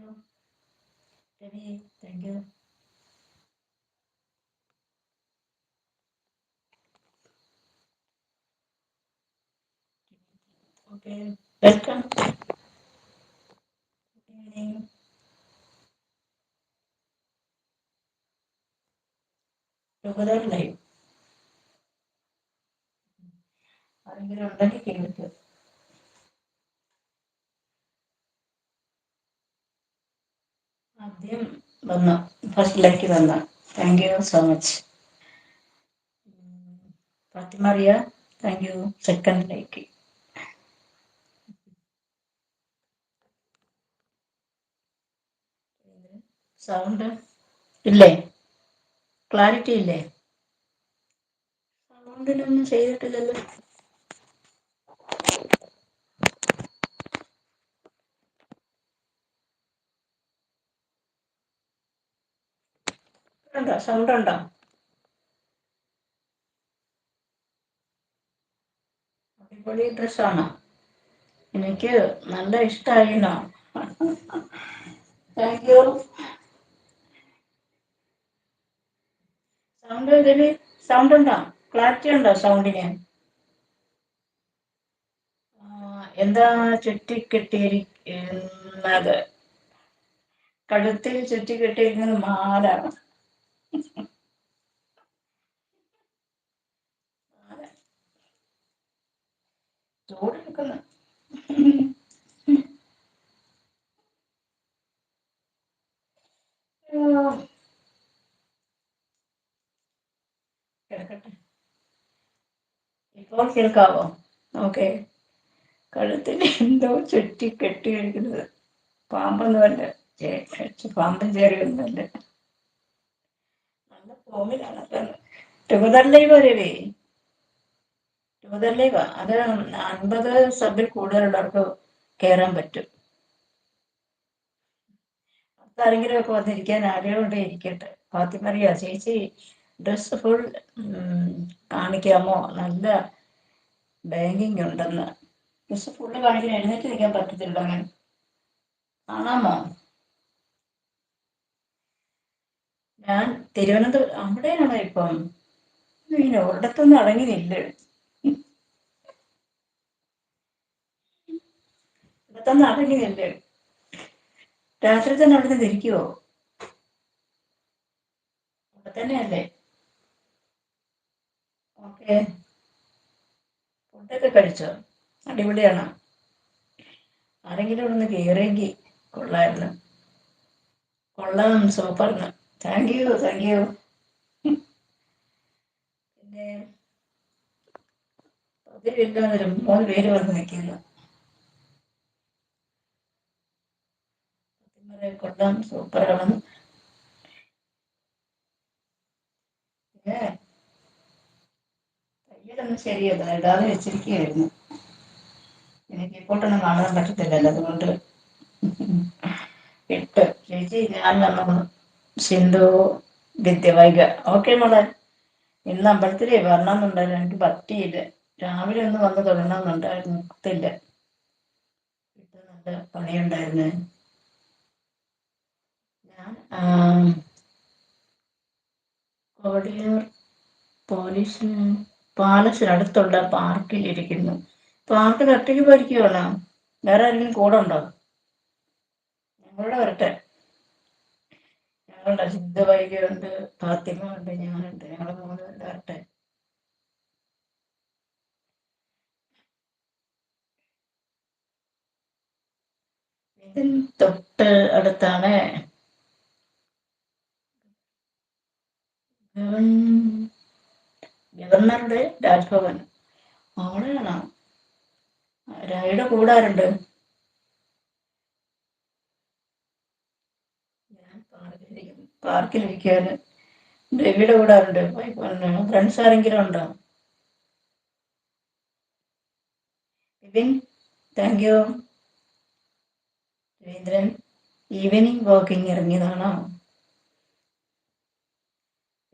you. Thank you. Okay, welcome. Good evening. Together live. Are you already വന്നു. ഫസ്റ്റിലേക്ക് വന്നു. Thank you so much Fathimariya thank you സെക്കൻഡിലേക്ക് sound ഇല്ലേ? Clarity ഇല്ലേ? സൗണ്ടിനൊന്നും ചെയ്തിട്ടില്ലല്ലോ. ഉണ്ടോ സൗണ്ട് ഉണ്ടോ അടിപൊളി ഡ്രസ്സാണ് എനിക്ക് നല്ല ഇഷ്ടമായിന്നോ താങ്ക് യു സൗണ്ട് ഇതിൽ സൗണ്ട് ഉണ്ടോ ക്ലാരിറ്റി ഉണ്ടോ സൗണ്ടിന് ആ, എന്താ ചുറ്റിക്കെട്ടിയിരിക്കുന്നത് കഴുത്തിൽ ചുറ്റിക്കെട്ടിയിരിക്കുന്നത് മാലാണ് ഇപ്പോൾ കേൾക്കാവോ ഓക്കെ. കഴുത്തിന് എന്തോ ചുറ്റി കെട്ടിയിരിക്കുന്നത് പാമ്പൊന്നുമല്ല ചേ- ചേ- പാമ്പും ചേറിയൊന്നുമല്ല നല്ല ഫോമിലാണ് അപ്പം ലൈവ് വരവേ. ടുഗദർ ലൈവ് അത് അൻപത് സബിൽ കൂടുതലുള്ളവർക്ക് കയറാൻ പറ്റും. ആരെങ്കിലും ഒക്കെ വന്നിരിക്കാൻ ആരെയോടെ ഇരിക്കട്ടെ. ഫാത്തിമറിയ ചേച്ചി ഡ്രസ് ഫുൾ കാണിക്കാമോ? നല്ല ബാങ്കിങ് ഉണ്ടെന്ന്. ഡ്രസ് ഫുള്ള് കാണിക്കാൻ എഴുന്നേറ്റ് നിൽക്കാൻ പറ്റത്തില്ല അങ്ങനെ കാണാമോ? ഞാൻ തിരുവനന്തപുരം അവിടെയാണോ ഇപ്പം? ഇങ്ങനെ ഒരിടത്തൊന്നും അടങ്ങിയില്ല ഇവിടത്തൊന്നും അടങ്ങിയില്ല രാത്രി തന്നെ അവിടെ നിന്ന് തിരിക്കുവോ? അവിടെ തന്നെയല്ലേ? ഓക്കെ. ഫുഡൊക്കെ കഴിച്ചോ? അടിപൊളിയാണ്. ആരെങ്കിലും ഇവിടെ നിന്ന് കയറിയെങ്കിൽ കൊള്ളായിരുന്നു. കൊള്ളാം സൂപ്പർന്ന്. താങ്ക് യു താങ്ക് യു പിന്നെ അതിലില്ലാതെ മൂന്ന് പേര് വന്ന് നിൽക്കില്ല കൊള്ളാം സൂപ്പറാണ് പിന്നെ തയ്യലൊന്നും ശരിയല്ല ഇടാതെ വെച്ചിരിക്കുകയായിരുന്നു. എനിക്ക് ഇപ്പോട്ടൊന്നും കാണാൻ പറ്റത്തില്ലല്ലോ അതുകൊണ്ട്. ഇട്ട് ചേച്ചി ഞാൻ വന്നു സിന്ധു വിദ്യവൈക ഓക്കെ മോളെ. ഇന്ന് അമ്പലത്തിലേ വരണമെന്നുണ്ടായിരുന്നു എനിക്ക് പറ്റിയില്ല. രാവിലെ ഒന്ന് വന്ന് തുടങ്ങണമെന്നുണ്ടായിരുന്നു. ഇട്ട് നല്ല പണിയുണ്ടായിരുന്നു. ഞാൻ കോടിയൂർ പോലീസ് പാലസിനടുത്തുള്ള പാർക്കിൽ ഇരിക്കുന്നു പാർക്കിൽ ഒറ്റയ്ക്ക് പോയിരിക്കുവാണോ? വേറെ ആരെങ്കിലും കൂടെ ഉണ്ടോ? ഞങ്ങളുടെ വരട്ടെ. ഞങ്ങളുടെ സിദ്ധ വൈകിയുണ്ട് ഉണ്ട് ഞാനുണ്ട് ഞങ്ങൾ മൂന്ന് വരട്ടെ. ഇതിന് തൊട്ട് അടുത്താണ്. ഗവർണറുടെ രാജ്ഭവൻ. അവിടെയാണ് രായുടെ കൂടെ ആരുണ്ട് ഞാൻ പാർക്കിലിരിക്കാന്. രവിയുടെ കൂടെ ആരുണ്ട് ഫ്രണ്ട്സ് ആരെങ്കിലും ഉണ്ടോ? Vipin thank you Raveendran evening walking ഇറങ്ങിയതാണോ?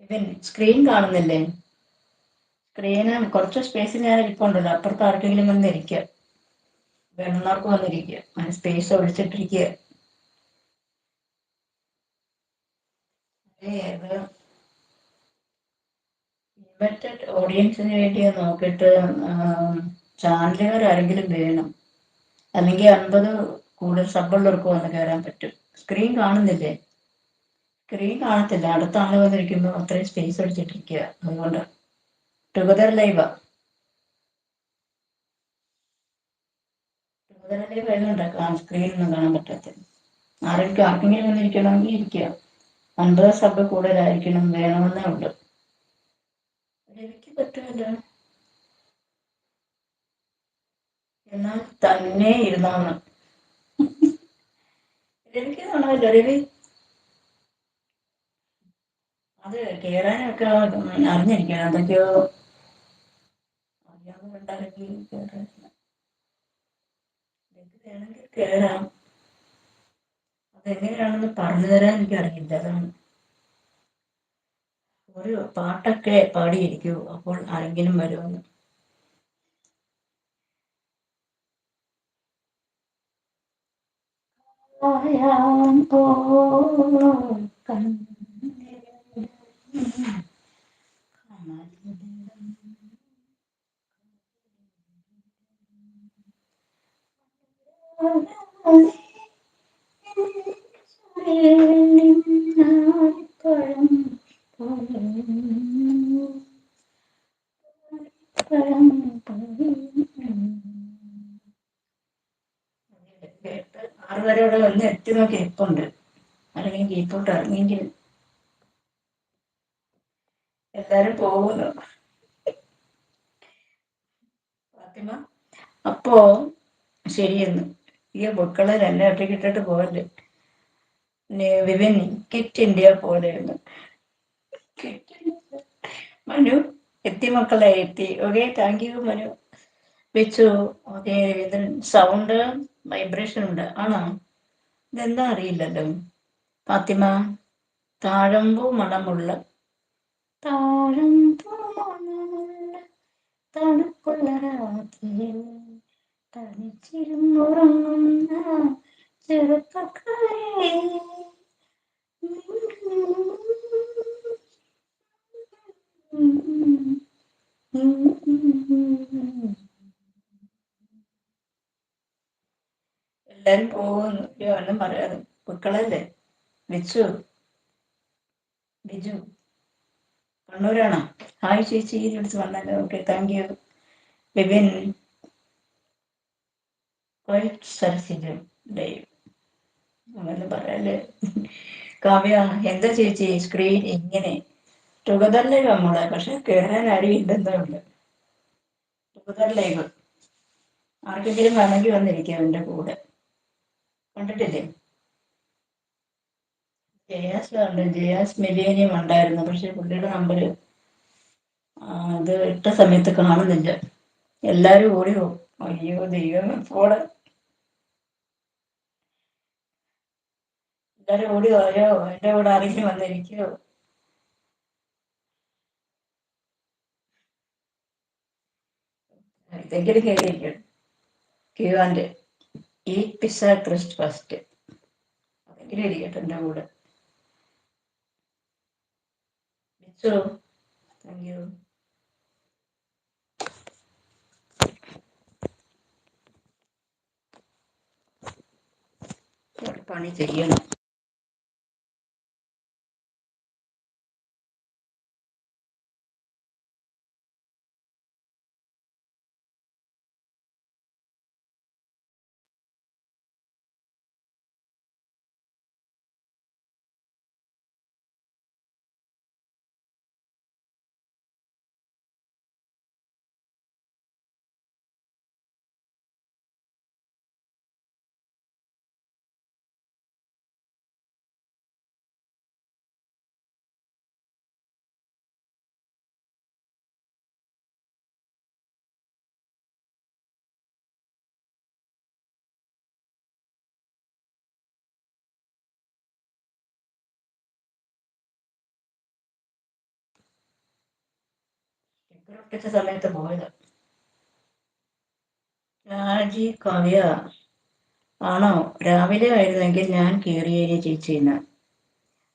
Vipin screen കാണുന്നില്ലേ? സ്ക്രീന് കുറച്ച് സ്പേസ് ഞാൻ ഇരിപ്പുണ്ടല്ലോ അപ്പുറത്ത് ആർക്കെങ്കിലും വന്നിരിക്കുക വേണമെന്നവർക്ക് വന്നിരിക്കുക സ്പേസ് ഒഴിച്ചിട്ടിരിക്കുക ഇൻവെർട്ടഡ് ഓഡിയൻസിന് വേണ്ടി നോക്കിയിട്ട് ചാനലുകാർ ആരെങ്കിലും വേണം. അല്ലെങ്കിൽ അൻപത് കൂടുതൽ സബ്ബുള്ളവർക്ക് വന്ന് കയറാൻ പറ്റും. സ്ക്രീൻ കാണുന്നില്ലേ? സ്ക്രീൻ കാണത്തില്ല. അടുത്ത ആൾ വന്നിരിക്കുമ്പോൾ അത്രയും സ്പേസ് അടിച്ചിട്ടിരിക്കുക അതുകൊണ്ട് ടുഗദർ ലൈവാ ടുഗദർ ലൈവ് വരുന്നുണ്ട് സ്ക്രീനൊന്നും കാണാൻ പറ്റാത്തത്. ആരെങ്കിലും ആർക്കെങ്കിലും വന്നിരിക്കണമെങ്കിൽ ഇരിക്കുക. അൻപത് സബ് കൂടുതലായിരിക്കണം വേണമെന്നേ ഉണ്ട് എനിക്ക് പറ്റുമല്ല എന്നാൽ തന്നെ ഇരുന്നാണ്. രവിക്ക് കാണാമല്ലോ രവി അത് കേറാനൊക്കെ അറിഞ്ഞിരിക്കണം. എന്തൊക്കെയോ അറിയാവുന്ന കണ്ടാലൊക്കെ കേറാം. അതെങ്ങനെയാണെന്ന് പറഞ്ഞു തരാൻ എനിക്കറിയില്ല അതാണ് ഒരു പാട്ടൊക്കെ പാടിയിരിക്കൂ അപ്പോൾ ആരെങ്കിലും വരുമെന്ന് Thank you. ആറ് വരെ എത്തി നോക്കി ഇരിപ്പുണ്ട് അല്ലെങ്കിൽ കീപ്പോട്ട് ഇറങ്ങിയെങ്കിൽ എല്ലാരും പോകുന്നു ഫാത്തിമ അപ്പോ ശരിയെന്ന്. ഈ മക്കളെ രണ്ടാട്ടിക്കിട്ടിട്ട് ഒറ്റയ്ക്ക് വിപിൻ കിറ്റ് ഇന്ത്യ പോലെയാണ്. മനു എത്തി മക്കളെ എത്തി. Okay thank you Manu. വെച്ചു. ഓക്കെ രവീന്ദ്രൻ സൗണ്ട് വൈബ്രേഷൻ ഉണ്ട്. ആണോ? ഇതെന്താ അറിയില്ലല്ലോ. ഫാത്തിമ താഴമ്പൂ മണമുള്ള താഴമ്പൂ മണമുള്ള തണുപ്പുള്ള രാത്രിയിൽ തനിച്ചിരുന്നുറങ്ങുന്ന ചെറുപ്പക്കാരെ. എല്ലാരും പോകുന്നു. അയ്യോ പറയാറ് പറയാതെ. മക്കളല്ലേ വെച്ചു ബിജു. കണ്ണൂരാണോ? ഹായ് ചേച്ചി. വിളിച്ച് വന്നല്ലോ ഓക്കെ താങ്ക് യു വിപിൻ. സരസിന്റെ സരസിജം ലൈവ് അങ്ങനെ പറയല്ലേ? കാവ്യ എന്താ ചേച്ചി സ്ക്രീൻ ഇങ്ങനെ? ടുഗദർ ലൈവ് നമ്മളെ പക്ഷെ കേറാൻ ആരും ഇല്ലെന്നേ ഉള്ളു. ടുഗതറിലേക്ക് ആർക്കെങ്കിലും വേണമെങ്കിൽ വന്നിരിക്കാം എന്റെ കൂടെ. കണ്ടിട്ടില്ലേ? ജയാസ് ഉണ്ട്. ജയാസ് മിലേനിയം ഉണ്ടായിരുന്നു. പക്ഷെ പുള്ളിയുടെ നമ്പർ അത് ഇട്ട സമയത്ത് കാണുന്നില്ല. എല്ലാരും ഓടി പോകും അയ്യോ ദൈവം പോടെ എല്ലാരും ഓടി പോയോ എന്റെ കൂടെ ആരെങ്കിലും വന്നിരിക്കോ. ഇതെങ്കിലും കയറിയിരിക്കണം ക്യൂവാന്റെ ഈ പിസ്സ ക്രിസ്റ്റ് ഫസ്റ്റ് അതെങ്കിലും ഇരിക്കട്ടെ എന്റെ കൂടെ. പണി ചെയ്യണം. ഒട്ടിച്ച സമയത്ത് പോയത്. രാജി ആണോ? രാവിലെ ആയിരുന്നെങ്കിൽ ഞാൻ കീറിയേരി ചേച്ചിന്ന്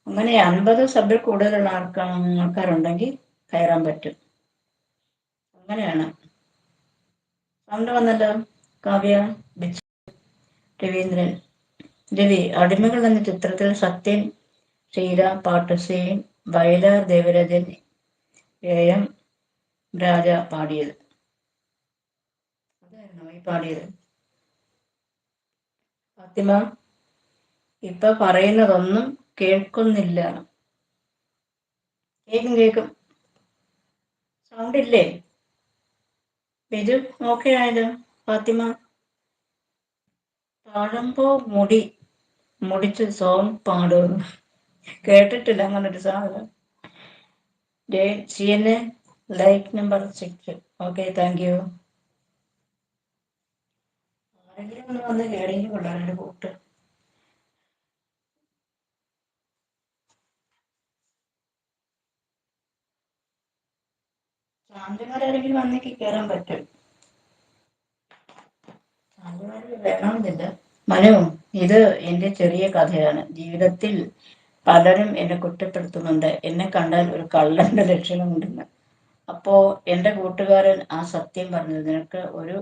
അങ്ങനെ അൻപത് സബിൽ കൂടുതലുള്ള ആൾക്കാർ ആൾക്കാരുണ്ടെങ്കിൽ കയറാൻ പറ്റും. അങ്ങനെയാണ്. സൗണ്ട് വന്നല്ലോ കാവ്യ രവീന്ദ്രൻ. രവി അടിമകൾ എന്ന ചിത്രത്തിൽ സത്യൻ ശ്രീറാം പാട്ടുസേൻ വയലാർ ദേവരാജൻ എ എം രാജ പാടിയത്. അതായിരുന്നു ഈ പാടിയത്. ഫാത്തിമ ഇപ്പൊ പറയുന്നതൊന്നും കേൾക്കുന്നില്ല. കേക്കും കേക്കും. സൗണ്ട് ഇല്ലേ ബിജു ഓക്കെ ആയാലും ഫാത്തിമ പാടുമ്പോ മുടി. മുടിച്ച് സോങ് പാടുന്നു. കേട്ടിട്ടില്ല അങ്ങനൊരു സാധനം. C N A like number six okay thank you ആരെങ്കിലും ഒന്ന് വന്ന് കേടെങ്കിലും കൊള്ളാറുണ്ട് കൂട്ട്. ശാന്തമാരാരെങ്കിലും വന്നേക്ക് കേറാൻ പറ്റും. ശാന്തമാര് വേണമെന്നില്ല. മനു ഇത് എന്റെ ചെറിയ കഥയാണ്. ജീവിതത്തിൽ പലരും എന്നെ കുറ്റപ്പെടുത്തുന്നുണ്ട്. എന്നെ കണ്ടാൽ ഒരു കള്ളന്റെ ലക്ഷണമുണ്ടെന്ന്. അപ്പോ എന്റെ കൂട്ടുകാരൻ ആ സത്യം പറഞ്ഞത് നിനക്ക് ഒരു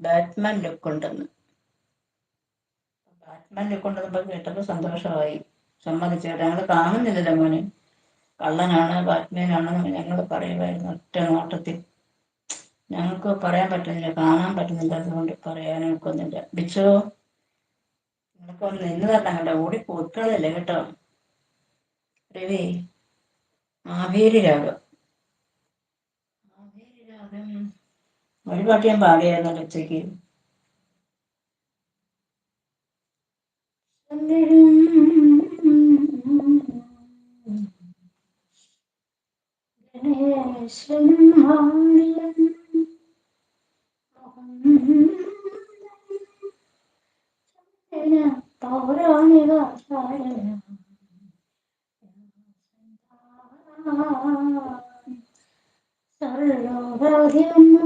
ബാറ്റ്മാൻ ലുക്ക് ഉണ്ടെന്ന്. ബാറ്റ്മാൻ ലുക്ക് ഉണ്ടെന്ന് കേട്ടപ്പോൾ സന്തോഷമായി. സമ്മതിച്ചു. ഞങ്ങൾ കാണുന്നില്ല മോനെ. കള്ളനാണ് ബാറ്റ്മാനാണ് ഞങ്ങൾ പറയുമായിരുന്നു ഒറ്റ നോട്ടത്തിൽ. ഞങ്ങൾക്ക് പറയാൻ പറ്റുന്നില്ല കാണാൻ പറ്റുന്നില്ല അതുകൊണ്ട് പറയാനൊക്കൊന്നില്ല ബിച്ചോ നിനക്ക് ഒന്ന് നിന്ന് തരണം കേട്ടോ. ഓടി പൊക്കളല്ലേ കേട്ടോ. രവി ആവേരി രാഗം ആവേരി രാഗം ഒരു പാട്ട് ഞാൻ പാടിയായിരുന്നല്ലോ ഉച്ചയ്ക്ക്. പൗരാണിക സർവോപരിയുമുണ്ട്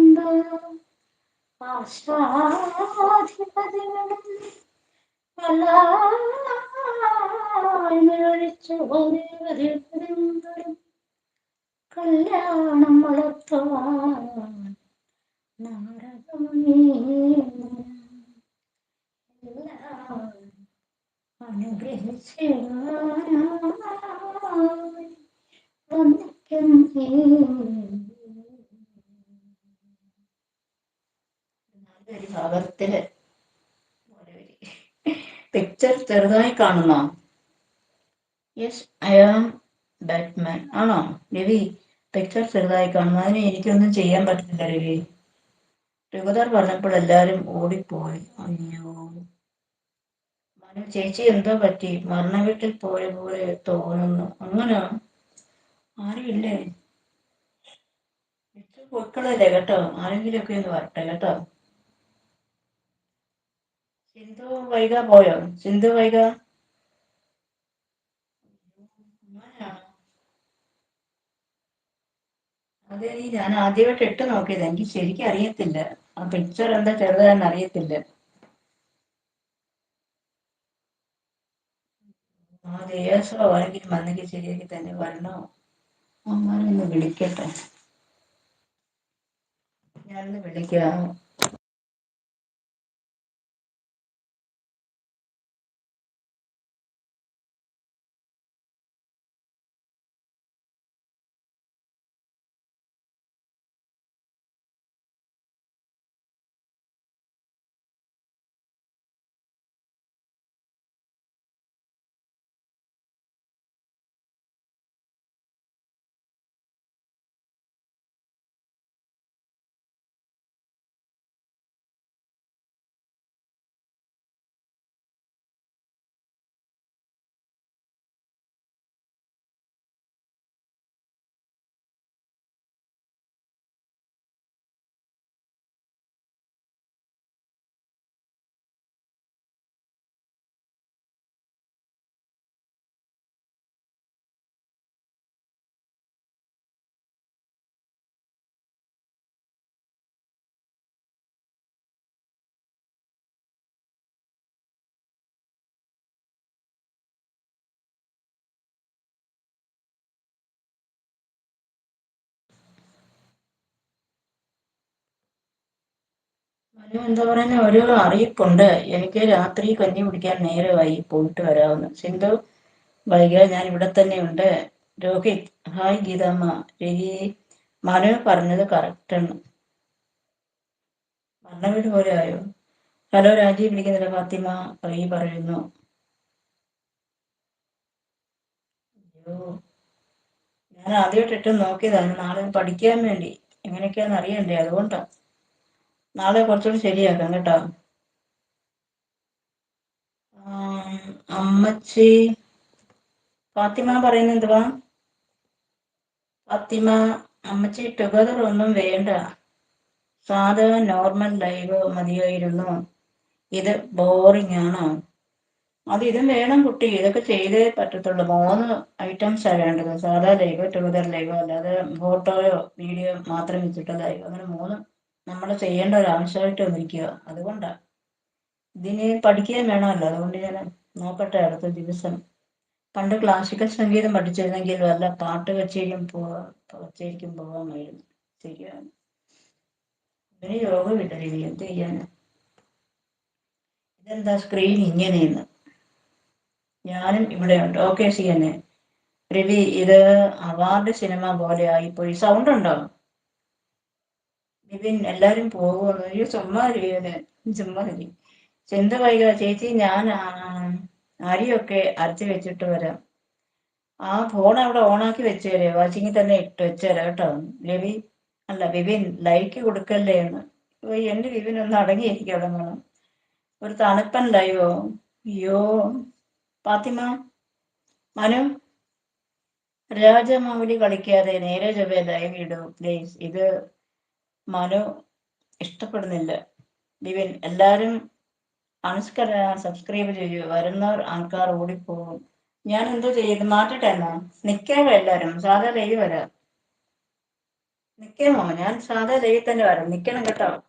ആശാധിപതികളും പലാഴിച്ചു കല്യാണം വളർത്തുവാൻ നാരദമുനി അനുഗ്രഹിച്ചു വന്നിക്കുന്നേ ഭാഗത്തിൽ പിക്ചർ ചെറുതായി കാണുന്നോ? യെസ് ഐ ആം ബാറ്റ്മാൻ ആണോ? രവി പിക്ചർ ചെറുതായി കാണുന്നു. അതിന് എനിക്കൊന്നും ചെയ്യാൻ പറ്റുന്നില്ല രവി. രഘുദർ പറഞ്ഞപ്പോൾ എല്ലാരും ഓടിപ്പോയി. അയ്യോ. മനു ചേച്ചി എന്തോ പറ്റി? മരണ വീട്ടിൽ പോയ പോലെ തോന്നുന്നു. അങ്ങനെ ആരുമില്ലേ? പൊക്കളല്ലേ കേട്ടോ. ആരെങ്കിലും ഒക്കെ ഒന്ന് വരട്ടെ കേട്ടോ. സിന്ധു വൈക പോയോ? സിന്ധു വൈക അങ്ങനെയാണോ അതെ ഞാൻ ആദ്യമായിട്ട് ഇട്ട് നോക്കിയത്. എനിക്ക് ശരിക്കും അറിയത്തില്ല. ആ പിക്ചർ എന്താ ചെറുതാന്ന് അറിയത്തില്ല. ആ ദേവസ്വം ആരെങ്കിലും വന്നെങ്കിൽ ശരിയാക്കി തന്നെ വരണോ? അമ്മാനൊന്ന് വിളിക്കട്ടെ. ഞാനൊന്ന് വിളിക്കാം. അനു എന്താ പറയുന്ന ഒരു അറിയിപ്പുണ്ട്. എനിക്ക് രാത്രി കഞ്ഞി കുടിക്കാൻ നേരമായി പോയിട്ട് വരാമെന്ന് സിന്ധു വൈക ഞാൻ ഇവിടെ തന്നെയുണ്ട് രോഹിത് ഹായ് ഗീതാമ്മ. രവി മനു പറഞ്ഞത് കറക്റ്റാണ് മരണ വീട് പോലെ ആയോ? ഹലോ രാജീവ് വിളിക്കുന്നില്ല. ഫാത്തിമ റീ പറയുന്നു. അയ്യോ. ഞാൻ ആദ്യമായിട്ട് ഇട്ട് നോക്കിയതാണ്. നാളെ പഠിക്കാൻ വേണ്ടി. എങ്ങനെയൊക്കെയാന്ന് അറിയണ്ടേ? അതുകൊണ്ടാ. നാളെ കുറച്ചുകൂടി ശരിയാക്കാം കേട്ടോ. അമ്മച്ചി ഫാത്തിമ പറയുന്ന എന്തുവാ? ഫാത്തിമ അമ്മച്ചി ടുഗദർ ഒന്നും വേണ്ട. സാധാ നോർമൽ ലൈവ് മതിയായിരുന്നു. ഇത് ബോറിംഗ് ആണോ? അത് ഇതും വേണം കുട്ടി. ഇതൊക്കെ ചെയ്തേ പറ്റത്തുള്ളൂ. മൂന്ന് ഐറ്റംസ് ആണ് വേണ്ടത്. സാധാ ലൈവ് ടുഗദർ ലൈവ് അല്ലാതെ ഫോട്ടോയോ വീഡിയോ മാത്രം വെച്ചിട്ട് ലൈവ് അങ്ങനെ മൂന്ന് നമ്മൾ ചെയ്യേണ്ട ഒരു ആവശ്യമായിട്ട് വന്നിരിക്കുക. അതുകൊണ്ടാ. ഇതിന് പഠിക്കുകയും വേണമല്ലോ. അതുകൊണ്ട് ഞാൻ നോക്കട്ടെ അടുത്ത ദിവസം. പണ്ട് ക്ലാസിക്കൽ സംഗീതം പഠിച്ചിരുന്നെങ്കിൽ വല്ല പാട്ട് കച്ചേരിയും പോവാ കച്ചേരിക്കും പോകാമായിരുന്നു ശരിയാണ് ഇതിന് യോഗമില്ല രീതി എന്ത് ചെയ്യാന്? ഇതെന്താ സ്ക്രീൻ ഇങ്ങനെയെന്ന് ഞാനും ഇവിടെയുണ്ട്. ഓക്കെ സി എന്നെ രവി ഇത് അവാർഡ് സിനിമ പോലെ ആയിപ്പോയി. സൗണ്ട് ഉണ്ടോ? നിവിൻ എല്ലാരും പോകുമെന്ന് അയ്യോ ചുമ്മാ രവിയന് ചുമ്മാ രവി ചിന്ത വൈകാ ചേച്ചി ഞാൻ അരിയൊക്കെ അരച്ച് വെച്ചിട്ട് വരാം. ആ ഫോൺ അവിടെ ഓണാക്കി വെച്ചേരെ. വാച്ചിങ്ങിൽ തന്നെ ഇട്ട് വെച്ചേരാ കേട്ടോ. ലവി അല്ല വിപിൻ ലൈക്ക് കൊടുക്കല്ലേ എന്ന്. എന്റെ വിപിൻ ഒന്ന് അടങ്ങിയിരിക്കും അവിടെ വേണം ഒരു തണുപ്പൻ ലൈവോ അയ്യോ ഫാത്തിമ മനു രാജമൗലി കളിക്കാതെ നേരെ ചൊവ്വേ ലൈവ് ഇടൂ. പ്ലീസ് ഇത് മനു ഇഷ്ടപ്പെടുന്നില്ല. വിപിൻ എല്ലാരും അൺസ്കർ സബ്സ്ക്രൈബ് ചെയ്യൂ. വരുന്നവർ ആൾക്കാർ ഓടിപ്പോകും. ഞാൻ എന്തോ ചെയ്ത് മാറ്റട്ടെ എന്നാ? എല്ലാരും. സാധാ ലൈവ് വരാം. നിൽക്കാമോ ഞാൻ സാധാ ലൈവിൽ തന്നെ വരാം. നിൽക്കണം കേട്ടോ.